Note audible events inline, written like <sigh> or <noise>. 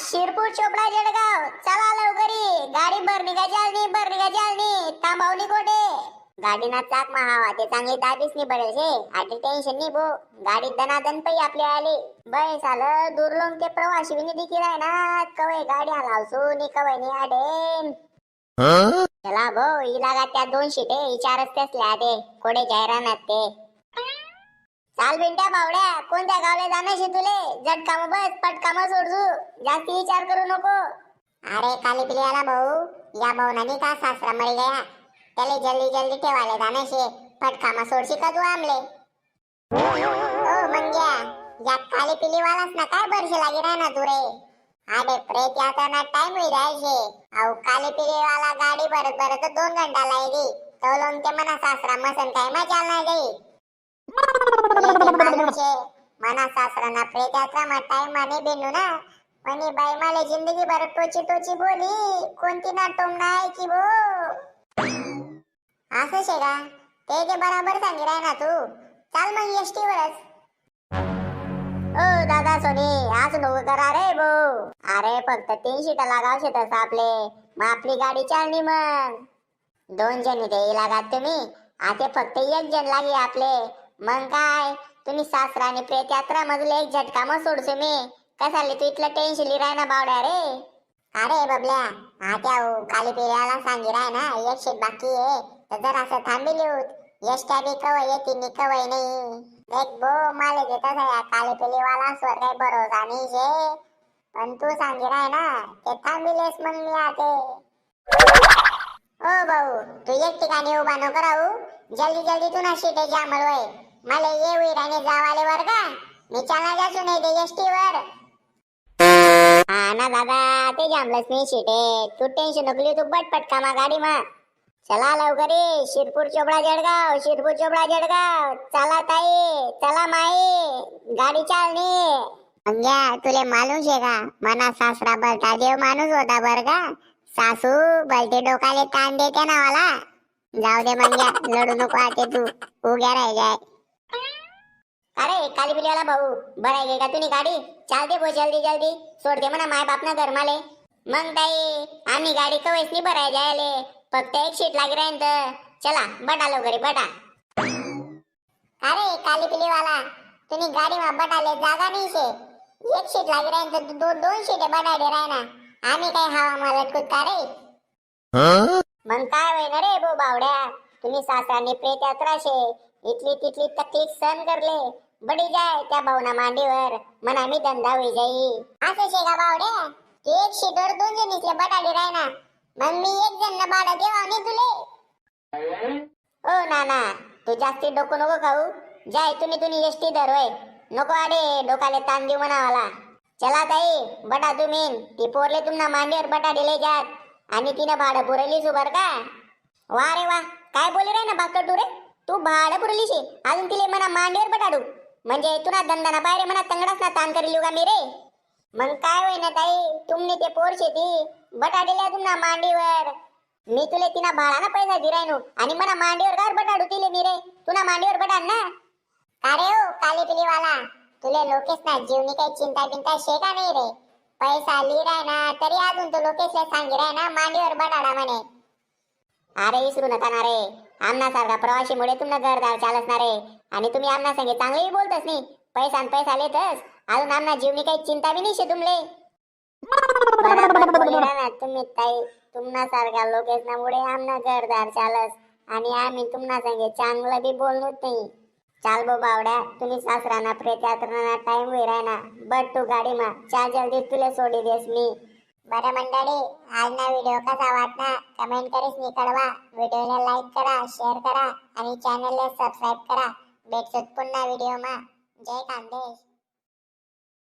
शिरपूर चोपडा जळगाव. चला लवकरी. गाडी भर निघा चालनी भर निघा चालनी थांबावली कोठे गाडी ना चाक महावा ते चांगली दाबीस नाही पडेल शे. आटी टेन्शन नाही भो गाडी दनादन पै आपली आली. बय साल दूर लोंग ते प्रवासी विनी दिकी राय ना. कवय गाडी हलावसू नि कवय नि आडे चला भो इलागा त्या दोन शिटे चार रस्त्यासल्या ते. कोडे जाहिरानात ते. चाल बिंट्या बावड्या कोणत्या गावले जाण्याशी तुले? झटकाम बस पटकाम सोडजू. जास्ती विचार करू नको. अरे काली पिली आला भाऊ या भाऊनानी का सासरा मरी गया? त्याले जल्दी जल्दी ठेवाले जाण्याशी पटकामा सोडशी का तू आमले? ओ मंग्या या काली पिली वालास ना काय बरशी लागी राय ना तू रे अरे प्रेत याचा ना टाइम होई राहायचे अहो काली पिली वाला गाडी भरत भरत दोन घंटा लागी तो लोन ते मना सासरा मसन काय मजा नाही जाई. માના સાસરાના પ્રેતાત્રામાં ટાઈમ માને બેનો ના મને બાઈ માલે જિંદગી ભર ટોચી ટોચી બોલી कोणती ना टोम नाही की बो असं शे का ते जे बराबर सांगी राय ना तू चाल मग एसटी वरच ओ दादा सोनी आज नको करा रे बो अरे फक्त तीन शिटा लागाव शेतस आपले मग आपली गाडी चालली मग दोन जण इथे लागात तुम्ही आता फक्त एक जण लागे आपले मग काय? तुम्ही सासरा आणि प्रेत यात्रा मधले एक झटका मग सोडसो मी कसाले तू इथलं टेन्शन राय ना बावड्या रे. अरे बबल्या आता हो काली पिऱ्याला सांगी राय ना. एक शेत बाकी आहे तर जर असं थांबिली होत एसट्या बी कवय येते नि कवय नाही. देख बो माले देत या काली पिलीवाला स्वर काही भरोसा नाही शे. पण तू सांगी राय ना ते थांबिलेस मग मी आते. ओ भाऊ तू एक ठिकाणी उभा नको राहू. जल्दी जल्दी तू ना शिटे जामल वय मला ये उईर आणि जावाले वर का? मी चालना जासू नाही ते एसटी वर. हा ना दादा ते जामलंच मी शिटे. तू टेन्शन नकली तू पटपट कामा गाडी मा चला लवकर शिरपूर चोपडा जळगाव शिरपूर चोपडा जळगाव. चला ताई चला माई गाडी चालणी. अंग्या तुले मालूम शे का? मना सासरा बलता देव माणूस होता बर का? सासू बलते डोकाले ताण देते ना मला. जाऊ दे मंग्या लढू नको आते तू. उग्या राहि जाय अरे काली पिलीवाला भाऊ बरं आहे का तुम्ही गाडी? चालते भो जल्दी जल्दी. सोडते म्हणा माय बाप ना धर्माले मग ताई आम्ही गाडी कवयच नाही भराय जायले. फक्त एक सीट लागी राहीन तर. चला बटा लवकर बटा. अरे काली पिलीवाला तुम्ही गाडी मा बटाले जागा नाही शे. एक सीट लागी राहीन तर दो, दोन सीट बटाडे राय ना आम्ही काय हवा मला लटकूत का रे मग काय होईना रे बो बावड्या? तुम्ही सासराने प्रेत यात्राशे इथली तिथली तकलीफ सहन करले. बडी जाय त्या भावना मांडीवर. म्हणा मी धंदा होई जाई असं शेगा का बावड्या एक शीटवर दोन जण इथले राय ना मग मी एक जण बाडा देवा आणि तुले. ओ नाना तू जास्ती डोकं नको खाऊ. जाय तुम्ही तुम्ही एसटी धरवय नको अरे डोकाले ताण देऊ म्हणावाला. चला ताई बटा तुम्ही. ती पोरले तुम्हाला मांडीवर बटा दिले जात. आणि तिने भाडं पुरवलीस बर का? वा रे वा काय बोले रे ना बाकर रे? तू भाडं शे अजून तिले म्हणा मांडीवर बटाडू म्हणजे तुला दंदाना पायरे म्हणा तंगडाच ना ताण करी का मी रे? मग काय होय ना ताई तुमने ते पोर शेती बटाडीला तुमना मांडीवर. मी तुले तिना भाडाना पैसा दिरायनो आणि म्हणा मांडीवर काय बटाडू तिले मी रे? तुना मांडीवर बटाड ना. अरे ओ हो, काली पिलीवाला? तुले लोकेश ना जीवनी काही चिंता बिंता शे का नाही रे? पैसा लिहिराय ना तरी अजून तू लोकेशला सांगिराय ना मांडीवर बटाडा म्हणे. अरे विसरू नका ना रे. आमना सारखा प्रवाशीमुळे तुम्हाला घरदार चालसणार. रे आणि तुम्ही आमना संगे चांगलेही बोलतच नाही पैसा पैसा लेतच अजून आमना जीवनी काही चिंता बी नाही शे तुमले. <laughs> बराबर बोलिरा ना तुम्ही ताई तुम्हा सारख्या लोकेशनामुळे आमना घरदार चालस. आणि आम्ही तुम्हा संगे चांगलं बी बोललोच नाही. चाल बो बावड्या तुम्ही सासराना प्रेत यात्राना टाइम होई ना बट तू गाडी मा चा जल्दी तुले सोडी देस मी. बरं मंडळी आजना व्हिडिओ कसा वाटला कमेंट करीस मी कळवा व्हिडिओला लाईक करा शेअर करा आणि चॅनलला सबस्क्राईब करा. भेटतो पुन्हा व्हिडिओमा जय खानदेश